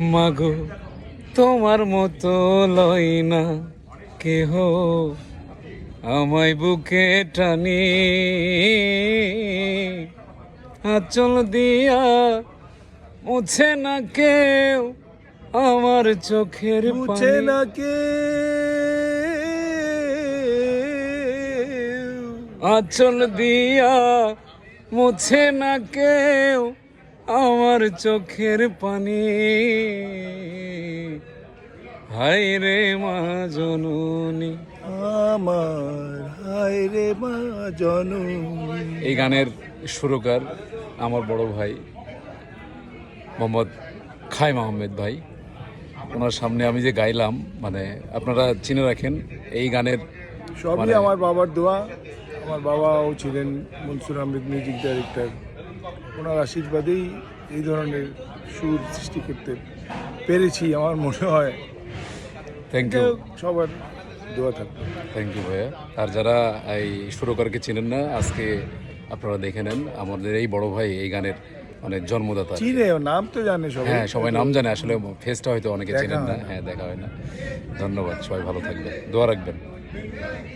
মাগো তোমার মতো লয় না কেহ। আমায় বুকে টানি। আচল দিয়া মুছে না কেউ আমার চোখের মুছে না কে আচল দিয়া মুছে না কেউ আমার চোখের পানি। হাই রে মা জননী। আমার হায় রে মা জননী। এই গানের সুরকার আমার বড় ভাই মোহাম্মদ খাই আহমেদ ভাই। ওনার সামনে আমি যে গাইলাম মানে আপনারা চিনে রাখেন এই গানের সবই মানে- আমার বাবার দোয়া। আমার বাবাও ছিলেন মনসুর আহমেদ মিউজিক ডাইরেক্টর ওনার আশীর্বাদেই এই ধরনের সুর সৃষ্টি করতে পেরেছি আমার মনে হয়। থ্যাংক ইউ সবার দোয়া থাকবে থ্যাংক ইউ ভাইয়া। আর যারা এই সুরকারকে চিনেন না আজকে আপনারা দেখে নেন আমাদের এই বড় ভাই এই গানের মানে জন্মদাতা চিনে নাম তো জানে সবাই। হ্যাঁ সবাই নাম জানে আসলে ফেসটা হয়তো অনেকে চেনেন না। না। হ্যাঁ দেখা হয় না। ধন্যবাদ সবাই ভালো থাকবেন। দোয়া রাখবেন।